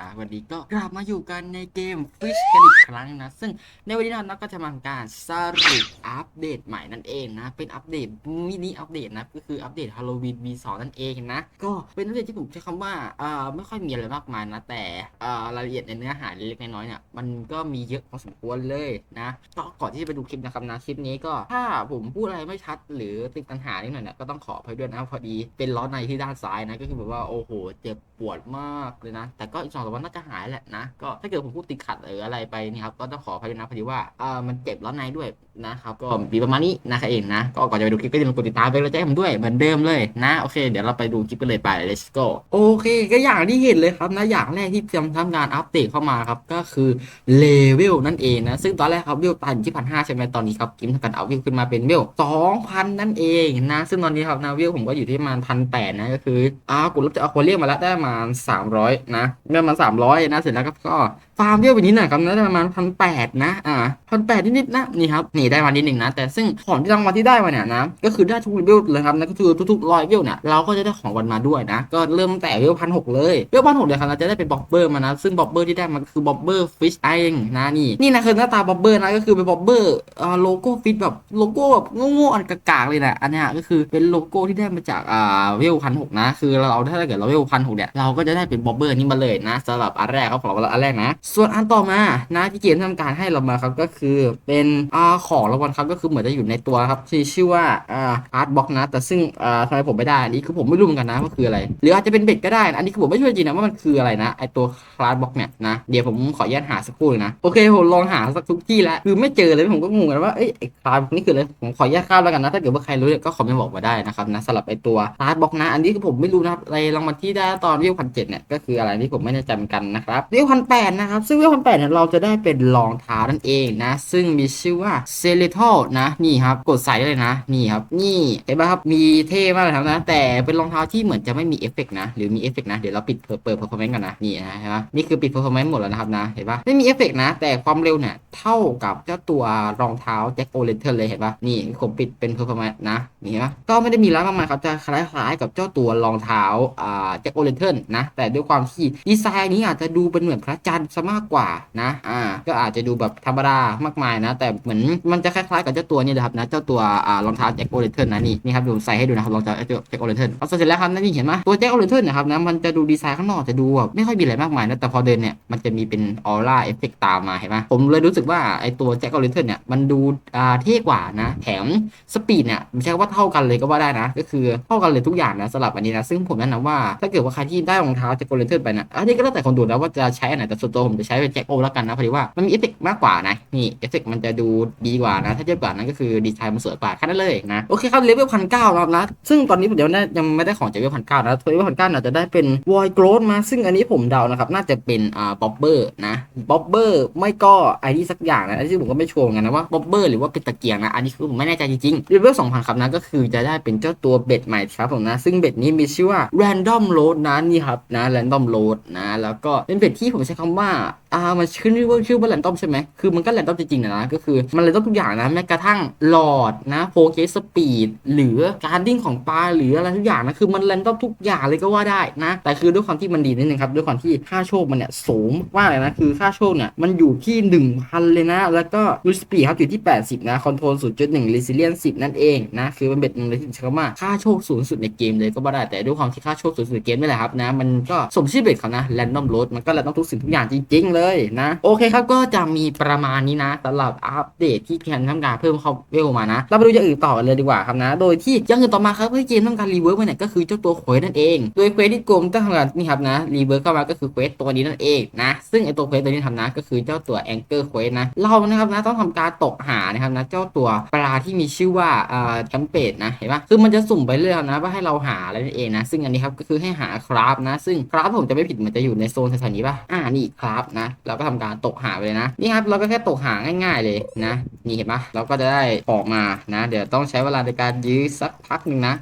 นะวันนี้ก็กลับมาอยู่กันในเกม Fish กันอีกครั้งนะ ซึ่งในวันนี้เรานะก็จะมาทำการสรุปอัปเดตใหม่นั่นเองนะ เป็นอัปเดตมินิอัปเดตนะก็คืออัปเดต Halloween V2 นั่นเองนะ ก็เป็นอัปเดตที่ผมใช้คำว่าอ่าไม่ค่อยมีอะไรมากมายนะ แต่อ่ารายละเอียดในเนื้อหาเล็กน้อยเนี่ยมันก็มีเยอะพอสมควรเลยนะก็ก่อนที่จะไปดูคลิปนะครับนะคลิปนี้ก็ถ้าผมพูดอะไรไม่ชัด หรือติดปัญหานิดหน่อยเนี่ยก็ต้องขออภัยด้วยนะพอดีเป็นล้อในที่ด้านซ้ายนะก็คือแบบว่าโอ้โหเจ็บปวดมากเลยนะ แต่ก็อีกสองสามวันน่าจะหายแหละนะ ก็ถ้าเกิดผมพูดติดขัดหรืออะไรไปนี่ครับ ก็ต้องขออภัยด้วยนะพอดีว่าเอ่ามันเจ็บล้อในด้วยนะครับ ก็มีประมาณนี้นะครับเองนะ ก็ก่อนจะไปดูคลิปก็อย่าลืมกดติดตามเป็นกำลังใจให้ผมด้วยเหมือนเดิมเลยนะ โอเค เดี๋ยวเราไปดูคลิปกันเลยไป let's go โอเค ก็อย่างที่เห็นเลยครับนะ อย่างแรกที่เตรียมทำงานอัปเดตเข้ามาครับ ก็คือเลเวลนั่นเองนะ ซึ่งตอนแรกครับเวลตันที่พันห้าใช่ไหมตอนนี้ครับกิมทำการเอาเวลขึ้นมาเป็นเวลสองพันนั่นเองนะ ซึ่งตอนนี้ครับนะเวลผมก็อยู่ที่ประมาณพันแปดนะ ก็คืออ้ากูรับจะเอาควเรียกมาแล้วได้มาณสามร้อยนะได้ประมาสามร้อยนะ เสร็จแล้วก็ก็ฟาร์มเวลไปนิดหน่อยครับนะได้ประมาณพันแปดนะอ่าพันแปดนิดๆนะนี่ครับนี่ได้มานิดหนึ่งนะ แต่ซึ่งของที่รางวัลที่ได้มาเนี่ยนะก็คือได้ทุกเลเวลเลยครับนะก็คือทุกๆร้อยเวลเนี่ยเราก็จะได้ของวันมาด้วยนะ ก็เริ่มแต่เวลพันหกเลยเวลพันหกเนี่ยครับเราจะได้เป็นบ็อบเบอร์มานะซึ่งบ็อบเบอร์ที่ได้มาก็คือบ็อบเบอร์ฟิชไอเองนะนี่นี่นะคือหน้าตาบ็อบเบอร์นะก็คือเป็นบ็อบเบอร์อ่าโลโก้ฟิตแบบโลโก้แบบโง่ๆอันกากๆเลยนะอันนี้ก็คือเป็นโลโก้ที่ได้มาจากอ่าเวลพันหกนะ คือเราถ้าเกิดเราเวลพันหกเนี่ยเราก็จะได้เป็นบ็อบเบอร์นี้มาเลยนะสำหรับอันแรกครับของเราอันแรกนะส่วนอันต่อมานะที่เกมทำการให้เรามาครับก็คือเป็นอ่าของรางวัลครับก็คือเหมือนจะอยู่ในตัวครับที่ชื่อว่าอ่าอาร์ตบ็อกนะแต่ซึ่งอ่าทำไมผมไม่ได้อันนี้คือผมไม่รู้เหมือนกันนะว่าคืออะไร หรืออาจจะเป็นเบ็ดก็ได้นะอันนี้คือผมไม่ช่วยจริงนะว่ามันคืออะไรนะไอตัวคลาสบ็อกเนี่ยนะเดี๋ยวผมขออนุญาตหาสักครู่เลยนะโอเคผมลองหาสักทุกที่แล้วคือไม่เจอเลยผมก็งงกันว่าเอ้ยไอคลาสนี่คืออะไรผมขออนุญาตข้ามแล้วกันนะถ้าเกิดว่าใครรู้เนี่ยก็คอมเมนต์บอกมาได้นะครับนะสำหรับไอตัวคลาสบ็อกนะอันนี้คือผมไม่รู้นะครับในรางวัลที่ได้ตอนวิวพันเจ็ดเนี่ยก็คืออะไรที่ผมไม่แน่ใจเหมือนกันนะครับวิวพันแปดนะครับซึ่งวิวพันแปดเนี่ยเราจะได้เป็นรองเท้านั่นเองนะ ซึ่งมีชื่อว่าเซเลทอลนะนี่ครับ กดใส่ได้เลยนะ นี่ครับ นี่เห็นไหมครับมีเท่มากเลยครับนะ แต่เป็นรองเท้าที่เหมือนจะไม่มีเอฟเฟกต์นะ หรือมีเอฟเฟกต์นะ เดี๋ยวเราปิดเปิดเปิดเพอร์ฟอร์แมนซ์ก่อนนะ นี่นะเห็นไหมนี่คือปิดเพอร์ฟอร์แมนซ์หมดแล้วนะครับนะ เห็นปะไม่มีเอฟเฟกต์นะ แต่ความเร็วเนี่ยเท่ากับเจ้าตัวรองเท้าแจ็คโอเลนเทอร์เลยเห็นปะนี่ผมปิดเป็นเพอร์ฟอร์แมนซ์นะนี่เห็นปะก็ไม่ได้มีร้ายมากมายครับจะคล้ายๆกับเจ้าตัวรองเท้าอ่าแจ็คโอเลนเทอร์นะ แต่ด้วยความที่ดีไซน์นี้อาจจะดูเป็นเหมือนพระจันทร์ซะมากกว่านะอ่าก็อาจจะดูแบบธรรมดามากมายนะ แต่เหมือนมันจะคล้ายๆกับเจ้าตัวนี้เลยครับนะเจ้าตัวอ่ารองเท้าแจ็คโอเลนเทอร์นนะนี่นี่ครับดี๋ยวผมใส่ให้ดูนะครับรองเท้าแจ็คโอเลนเทอร์เอาเสร็จแล้วครับนั่นนี่เห็นไหมตัวแจ็คโอเลนเทอร์นนะครับนะมันจะดูดีไซน์ข้างนอกจะดูแบบไม่ค่อยมีอะไรมากมายนะแต่พอเดินเนี่ยมันจะมีเป็นออร่าเอฟเฟกตามมาเห็นไหมผมเลยรู้สึกว่าไอตัวแจ็คโอเลนเทอร์นเนี่ยมันดูอ่าเท่กว่านะ แถมสปีดเนี่ยไม่ใช่ว่าเท่ากันเลยก็ว่าได้นะ ก็คือเท่ากันเลยทุกอย่างนะสำหรับอันนี้นะซึ่งผมแนะนำว่าถ้าเกิดว่าใครที่ได้รองเท้าแจ็คโอเลนเทอร์ไปนะอันนี้ก็แล้วแต่คนดูแล้วว่าจะใช้อันไหนแต่ส่วนตัวผมจะใช้เป็นแจ็คโอแล้วกันนะพอดีว่ามันมีเอฟเฟกมากกว่านะนี่เอฟเฟกมันจะดูดีกว่านะ ถ้าเทียบกับนั้นก็คือดีไซน์มันสวยกว่าแค่นั้นเลยนะโอเคครับเลเวลพันเก้าครับนะซึ่งตอนนี้ผมเดี๋ยวนะยังไม่ได้ของจากเลเวลพันเก้านะเลเวลพันเก้าอาจจะได้เป็นวอยโกรดมาซึ่งอันนี้ผมเดานะครับน่าจะเป็นอ่าบ๊อบเบอร์นะบ๊อบเบอร์ไม่ก็ไอที่สักอย่างนะอันที่ผมก็ไม่ชัวร์เหมือนกันนะว่าบ๊อบเบอร์หรือว่าเป็นตะเกียงนะอันนี้คือผมไม่แน่ใจจริงๆเลเวลสองพันครับนะก็คือจะได้เป็นเจ้าตัวเบ็ดใหม่ครับผมนะซึ่งเบ็ดนี้มีชื่อว่า random load นะนี่ครับนะ random load นะแล้วก็เป็นเบ็ดที่ผมใช้คำว่าอ่ามันขึ้นชื่อว่าชื่อว่า random ใช่ไหมคือมันก็ random จริงๆนะนะก็คือมัน random ทุกอย่างนะแม้กระทั่งหลอดนะโฟเกสสปีดหรือการดิ้งของปลาหรืออะไรทุกอย่างนะคือมัน random ทุกอย่างเลยก็ว่าได้นะ แต่คือด้วยความที่มันดีนิดนึงครับด้วยความที่ค่าโชคมันเนี่ยสูงมากเลยนะคือค่าโชคเนี่ยมันอยู่ที่ 1,000 เลยนะ แล้วก็ลูสปีดครับอยู่ที่ 80 นะคอนโทรล0.1 resilience 10 นั่นเองนะคือมันเป็นหนึ่งเลยที่ใช้คำว่าค่าโชคสูงสุดในเกมเลยก็ว่าได้แต่ด้วยความที่ค่าโชคสูงสุดในเกมนี่แหละครับนะมันก็สมชื่อเบ็ดเขานะ random load มันก็ random ทุกสิ่งทุกอย่างจริงๆเลยนะ โอเคครับก็จะมีประมาณนี้นะสำหรับอัปเดตที่เกมทำการเพิ่มเข้าเวลมานะ เราไปดูอย่างอื่นต่อเลยดีกว่าครับนะ โดยที่อย่างอื่นต่อมาครับที่เกมทำการรีเวิร์กมาเนี่ยก็คือเจ้าตัวเควสนั่นเอง โดยเควสที่โกงต้องทำการนี่ครับนะรีเวิร์กเข้ามาก็คือเควสตัวนี้นั่นเองนะ ซึ่งไอตัวเควสตัวนี้ทำนะก็คือเจ้าตัวแองเกอร์เควสนะ เรานะครับนะต้องทำการตกหานะครับนะเจ้าตัวปลาที่มีชื่อว่าเอ่าแคมเปดนะเห็นปะคือมันจะสุ่มไปเรื่อยนะว่าให้เราหาอะไรนั่นเองนะซึ่งอันนี้ครับก็คือให้หาคราฟนะ ซึ่งคราฟผมจะไม่ผิดมันจะอยู่ในโซนสถานีป่ะอ่านี่คราฟนะเราก็ทำการตกหาไปเลยนะนี่ครับเราก็แค่ตกหาง่าย ๆเลยนะนี่เห็นปะเราก็จะได้ออกมานะ เดี๋ยวต้องใช้เวลาในการยื้อสักพักหนึ่งนะ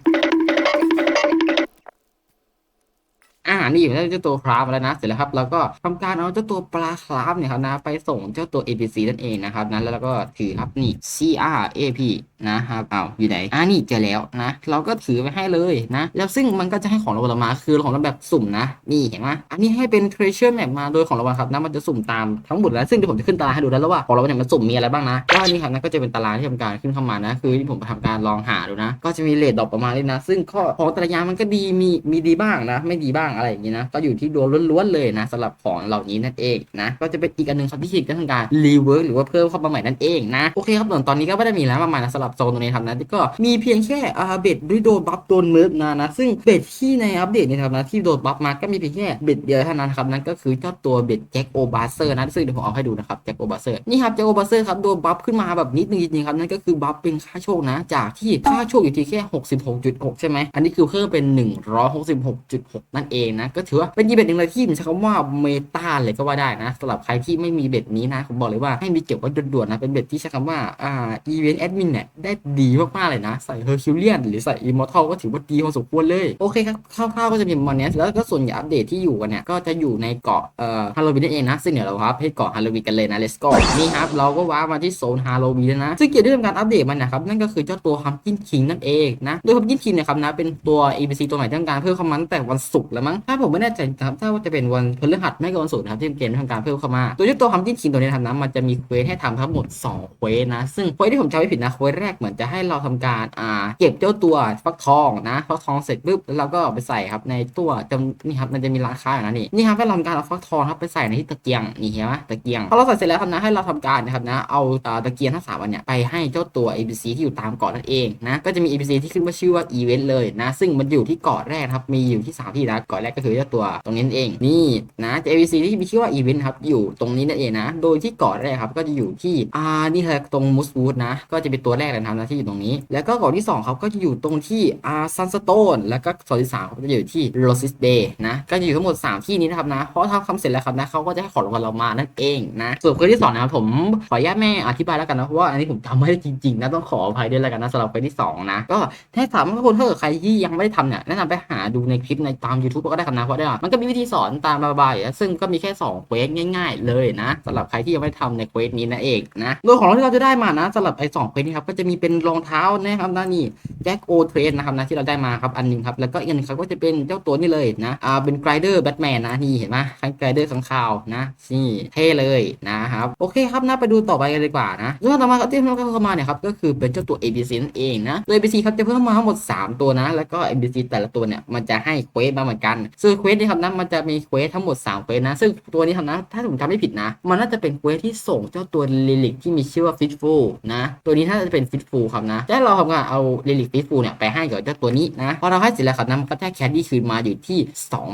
อ่านี่อยู่ได้เจ้าตัวคราฟมาแล้วนะ เสร็จแล้วครับเราก็ทำการเอาเจ้าตัวปลาคราฟเนี่ยครับนะ ไปส่งเจ้าตัว APC นั่นเองนะครับนะแล้วเราก็ถือครับนี่ C R A P นะครับอ้าอยู่ไหนอ่านี่เจอแล้วนะ เราก็ถือไปให้เลยนะ แล้วซึ่งมันก็จะให้ของรางวัลมาคือของรางแบบสุ่มนะ นี่เห็นไหมอันนี้ให้เป็น treasure map มาโดยของรางวัลครับนะมันจะสุ่มตามทั้งหมดแล้วซึ่งเดี๋ยวผมจะขึ้นตารางให้ดูแล้วว่าของรางวัลเนี่ยมันสุ่มมีอะไรบ้างนะก็อันนี้ครับนะก็จะเป็นตารางที่ทำการขึ้นเข้ามานะ คือที่ผมไปทำการลองหาดูนะ ก็จะมีเลทดอกประมาณนี้นะ ซึ่งข้อของแต่ละอย่างมันก็ดีมีมีดีบ้างนะ ไม่ดีบ้างอะไรอย่างนี้นะก็อยู่ที่ดวงล้วนๆเลยนะสำหรับของเหล่านี้นั่นเองนะก็จะเป็นอีกอันนึงครับที่ทีมก็ทำการรีเวิร์กหรือว่าเพิ่มเข้ามาใหม่นั่นเองนะโอเคครับส่วนตอนนี้ก็ไม่ได้มีแล้วมากมายนะสำหรับโซนตรงนี้ครับนะที่ก็มีเพียงแค่อ่าเบ็ดด้วยโดนบัฟโดนเมิร์ฟนะนะซึ่งเบ็ดที่ในอัปเดตนี้ครับนะที่โดนบัฟมาก็มีเพียงแค่เบ็ดเดียวเท่านั้นครับนั่นก็คือเจ้าตัวเบ็ดแจ็คโอบาเซอร์นะซึ่งเดี๋ยวผมเอาให้ดูนะครับแจ็คโอบาเซอร์นี่ครับแจ็คโอบาเซอร์ครับโดนบัฟขึ้นมาแบบนิดนึงจริงๆครับนั่นก็คือบัฟเป็นค่าโชคนะ จากที่ค่าโชคอยู่ที่แค่ 66.6 ใช่ไหมอันนี้คือเพิ่มเป็น 166.6 นั่นเองนะก็ถือว่าเป็นยีเบ็ดหนึ่งเลยที่ผมใช้คำว่าเมตาเลยก็ว่าได้นะสำหรับใครที่ไม่มีเบ็ดนี้นะผมบอกเลยว่าให้มีเก็บไว้ด่วนๆนะเป็นเบ็ดที่ใช้คำว่าอ่าอีเวนต์แอดมินเนี่ยได้ดีมากๆเลยนะ ใส่เฮอร์คิวเลียนหรือใส่อิมมอร์ทัลก็ถือว่าดีพอสมควรเลย โอเคครับคร่าวๆก็จะมีประมาณนี้แล้วก็ส่วนใหญ่อัปเดตที่อยู่กันเนี่ย ก็จะอยู่ในเกาะเอ่อฮาโลวีนนั่นเองนะซึ่งเดี๋ยวเราครับให้เกาะฮาโลวีนกันเลยนะ let's go นี่ครับเราก็ว้ามาที่โซนฮาโลวีนแล้วนะซึ่งเกี่ยวกับการอัปเดตมันนะครับนั่นก็คือเจ้าตัวฮัมกินคิงนั่นเองนะโดยฮัมกินคิงเนี่ยครับนะเป็นตัว ABC ตัวใหม่ที่ทำการเพิ่มเข้ามาตั้งแต่วันศุกร์แล้วมั้งถ้าผมไม่แน่ใจนะครับถ้าว่าจะเป็นวันพฤหัสไม่ก็วันศุกร์นะครับที่เกมทำการเพิ่มเข้ามาโดยเจ้าตัวฮัมกินคิงตัวนี้นะครับนะมันจะมีเควสให้ทำทั้งหมด2เควสนะซึ่งเควสที่ผมจำไม่ผิดนะเควสแรกเหมือนจะให้เราทำการอ่าเก็บเจ้าตัวฟักทองนะฟักทองเสร็จปุ๊บแล้วเราก็ไปใส่ครับในตัวจำนี่ครับมันจะมีร้านค้าอยู่นะนี่นี่ครับให้เราทำการเอาฟักทองครับไปใส่ในที่ตะเกียงนี่เห็นไหมตะเกียงพอเราใส่เสร็จแล้วครับนะให้เราทำการนะครับนะเอาตะเกียงทั้งสามอันเนี่ยไปให้เจ้าตัว ABC ที่อยู่ตามเกาะนั่นเองนะก็จะมี ABC ที่ขึ้นว่าชื่อว่าอีเวนต์เลยนะซึ่งมันอยู่ที่เกาะแรกครับมีอยู่ที่สามที่นะเกาะแรกก็คือเจ้าตัวตรงนี้นั่นเองนี่นะจะ ABC ที่มีชื่อว่าอีเวนต์ครับอยู่ตรงนี้นั่นเองนะโดยที่เกาะแรกครับก็จะอยู่ที่อ่านี่คือตรงมูสวูดนะก็จะเป็นตัวแรกเลยนะครับนะที่อยู่ตรงนี้ แล้วก็เกาะที่สองครับก็จะอยู่ตรงที่อาซันสโตนแล้วก็เกาะที่สามครับจะอยู่ที่โรซิสเบย์นะก็จะอยู่ทั้งหมดสามที่นี้นะครับนะเพราะทำคำเสร็จแล้วครับนะเขาก็จะให้ของรางวัลเรามานั่นเองนะส่วนเควสที่สองนะครับผมขออนุญาตแม่อธิบายแล้วกันนะเพราะว่าอันนี้ผมจำไม่ได้จริงๆนะต้องขออภัยด้วยแล้วกันนะสำหรับเควสที่สองนะก็ถ้าถามว่าคนเกิดใครที่ยังไม่ได้ทำเนี่ยแนะนำไปหาดูในคลิปในตาม YouTube ก็ได้ครับนะเพราะได้มันก็มีวิธีสอนตามบายๆซึ่งก็มีแค่2เควสง่าย ๆ เลยนะสำหรับใครที่ยังไม่ได้ทำในเควสนี้นั่นเองนะโดยของเราที่เราจะได้มานะสำหรับไอ้สองเควสนี้ครับก็จะะมีเป็นรองเท้านะครับนะนี่แจ็คโอเทรนนะครับนะที่เราได้มาครับอันหนึงครับแล้วก็อีกอันหนึงครับก็จะเป็นเจ้าตัวนี้เลยนะอ่าเป็นไกรเดอร์แบทแมนนะนี่เห็นไหมคันไกรเดอร์ข้างข่าวนะนี่เท่เลยนะครับโอเคครับนะไปดูต่อไปกันดีกว่านะเรื่องต่อมาครับที่เราเข้ามาเนี่ยครับก็คือเป็นเจ้าตัว ABC นั่นเองนะโดย ABC ครับจะเพิ่มมาทั้งหมด 3 ตัวนะ แล้วก็ ABC แต่ละตัวเนี่ยมันจะให้เควสมาเหมือนกันซึ่งเควสนี้ครับนะมันจะมีเควสทั้งหมด3เควสนะซึ่งตัวนี้ครับนะถ้าผมจำไม่ผิดนะ มันน่าจะเป็นเควสที่ส่งเจ้าตัวลิลิกที่มีชื่อว่าฟิตฟูนะตัวนี้ถ้าจะเป็นฟิตฟูครับนะถ้าเราทำงานเอาลิลิกฟิตฟูเนี่ยไปให้กับเจ้าตัวนี้นะพอเราให้เสร็จแล้วครับนะมันก็ได้แคนดี้คืนมาอยู่ที่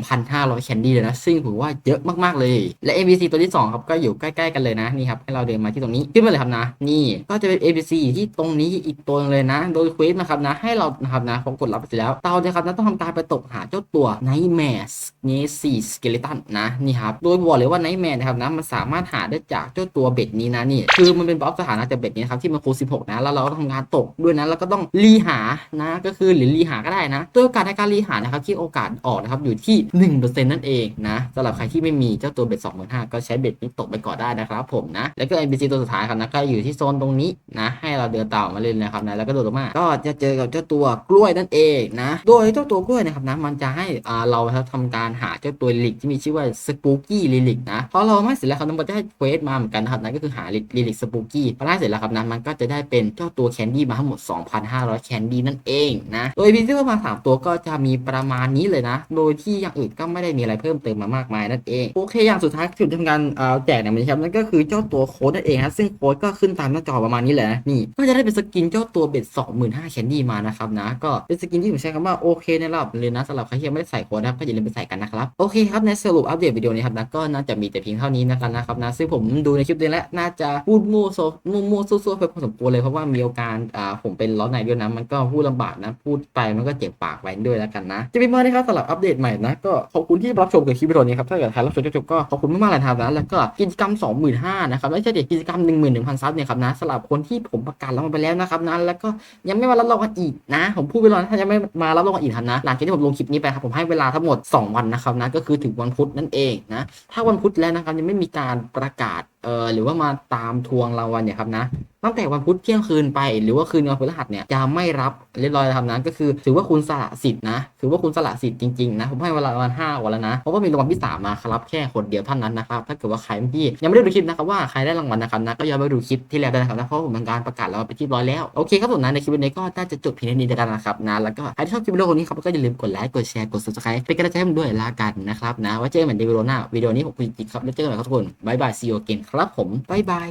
2,500แคนดี้เลยนะ ซึ่งผมว่าเยอะมากๆเลย และ ABC ตัวที่ 2 ครับก็อยู่ใกล้ๆกันเลยนะนี่ครับให้เราเดินมาที่ตรงนี้ขึ้นมาเลยครับนะ นี่ก็จะเป็น ABC ที่ตรงนี้อีกตัวเลยนะ โดยเควสนะครับนะให้เรานะครับนะพอกดรับไปเสร็จแล้วเราเนี่ยครับนะต้องทำการไปตกหาเจ้าตัว Nightmare เนสี่สเกเลตันนะนี่ครับโดยบอกเลยว่า Nightmare นะครับนะมันสามารถหาได้จากเจ้าตัวเบ็ดนี้นะนี่คือมันเป็นบัฟสถานะจากเบ็ดนี้ครับที่มันคูณ16นะแล้วเราก็ทำงานตกด้วยนะแล้วก็ต้องรีหานะก็คือหรือรีหาก็ได้นะตัวโอกาสในการรีหานะครับที่โอกาสออกนะครับอยู่ที่ 1%นั่นเองนะสำหรับใครที่ไม่มีเจ้าตัวเบ็ด25,000ก็ใช้เบ็ดนี้ตกไปก่อนได้นะครับผมนะแล้วก็ NPC ตัวสุดท้ายครับนะก็อยู่ที่โซนตรงนี้นะให้เราเดินตามมาเล่นนะครับนะแล้วก็โดดลงมาก็จะเจอกับเจ้าตัวกล้วยนั่นเองนะโดยเจ้าตัวกล้วยนะครับนะมันจะให้อ่าเราทำการหาเจ้าตัวลิลิกที่มีชื่อว่าสปูกี้ลิลิกนะพอเราไม่เสร็จแล้วครับมันก็จะให้เควสมาเหมือนกันนะครับนะก็คือหาลิลิกสปูกี้พอได้เสร็จแล้วครับนะมันก็จะได้เป็นเจ้าตัวแคนดี้มาทั้งหมด 2,500 แคนดี้นั่นเองนะ โดยพีที่เข้ามาสามตัวก็จะมีประมาณนี้เลยนะ โดยที่อย่างอื่นก็ไม่ได้มีอะไรเพิ่มเติมมามากมายนั่นเอง โอเค อย่างสุดท้ายที่ผมทำการแจกเนี่ยมันครับนั่นก็คือเจ้าตัวโค้ดนั่นเองครับซึ่งโค้ดก็ขึ้นตามหน้าจอประมาณนี้แหละนี่ก็จะได้เป็นสกินเจ้าตัวเบ็ด25,000แคนดี้มานะครับนะก็เป็นสกินที่ผมใช้คำว่าโอเคในระดับเลยนะสำหรับใครที่ยังไม่ได้ใส่โค้ดนะก็อย่าลืมไปใส่กันนะครับโอเคครับในสรุปอัปเดตวิดีโอนี้ครับนะก็น่าจะมีแต่เพียงเท่านี้นะครับนะครับนะซึ่งผมดูในคลิปนี้แล้วน่าจะพูดมั่วโซมั่วมั่วซั่วๆไปพอสมควรเลยเพราะว่ามีโอกาสอ่าผมเป็นล้อในด้วยนะมันก็พูดลำบากนะพูดไปมันก็เจ็บปากไปด้วยแล้วกันนะจะเป็นเมาได้ครับสำหรับอัปเดตใหม่นะก็ขอบคุณที่รับชมกับคลิปวิดีโอนี้ครับถ้าเกิดใครรับชมจนจบก็ขอบคุณมากๆเลยครับนะแล้วก็กิจกรรม 25,000นะครับไม่ใช่เด็กกิจกรรม 11,000ซับเนี่ยครับนะสำหรับคนที่ผมประกาศรับมาไปแล้วนะครับนะแล้วก็ยังไม่มารับรองกันอีกนะ ผมพูดไปแล้วถ้ายังไม่มารับรองกันอีกครับนะหลังจากที่ผมลงคลิปนี้ไปครับผมให้เวลาทั้งหมด 2 วันนะครับนะก็คือถึงวันพุธนั่นเองนะถ้าวันพุธแล้วนะครับยังไม่มีการประกาศเอ่อหรือว่ามาตามทวงรางวัลเนี่ยครับนะตั้งแต่วันพุธเที่ยงคืนไป หรือว่าคืนวันพฤหัสเนี่ยจะไม่รับเรียบร้อยแล้วครับนะก็คือถือว่าคุณสละสิทธิ์นะถือว่าคุณสละสิทธิ์จริงๆนะผมให้เวลาประมาณห้าวันแล้วนะเพราะว่ามีรางวัลที่สามนะครับแค่คนเดียวเท่านั้นนะครับถ้าเกิดว่าใครที่ยังไม่ได้ดูคลิปนะครับว่าใครได้รางวัลนะครับนะก็ย้อนไปดูคลิปที่แล้วได้นะครับนะเพราะผมทำการประกาศรางวัลไปที่ร้อยแล้วโอเคครับผมนะในคลิปนี้ก็น่าจะจบเพียงเท่านี้แล้วนะครับนะแล้วก็ใครที่ชอบคลิปวิดีโอนี้ครับก็อย่าลืมกดไลค์กดแชร์กด subscribe เป็นกำลังใจให้ผมด้วยละกันนะครับนะไว้เจอกันใหม่ในวิดีโอหน้าวิดีโอนี้ผมคุณจิ๊กครับแล้วเจอกันใหม่ครับทุกคนบายบายซีโอเกนครับผมบายบาย